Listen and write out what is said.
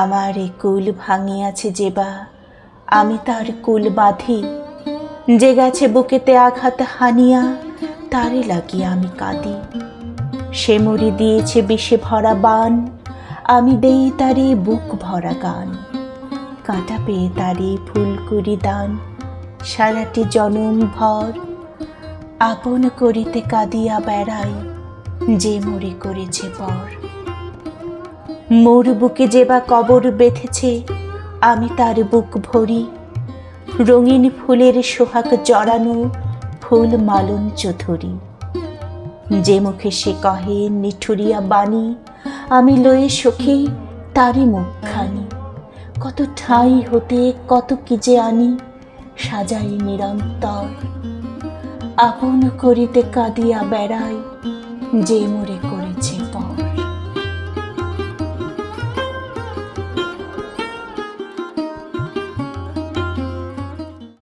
আমার এ কুল ভাঙিয়াছে যেবা আমি তার কুল বাঁধি। যে গেছে বুকেতে আঘাত হানিয়া, তারে লাগিয়া আমি কাঁদি। সে মরি দিয়েছে বিষে ভরা বান, আমি দেই তারে বুক ভরা গান। কাঁটা পেয়ে তারে ফুল করি দান, সারাটি জনম ভর। আপন করিতে কাঁদিয়া বেড়াই, যে মরে করেছে পর। মোর বুকে যে বা কবর বেঁধেছে, আমি তার বুক ভরি। রঙিন ফুলের সোহাগ জড়ানো ফুল মালন চৌধুরী। যে মুখে সে কহে নিঠুরিয়া বাণী, আমি লয়ে সখী তারই মুখখানি। কত ঠাঁই হতে কত কি যে আনি, সাজাই নিরন্তর। আপন করিতে কাঁদিয়া বেড়াই যে মোরে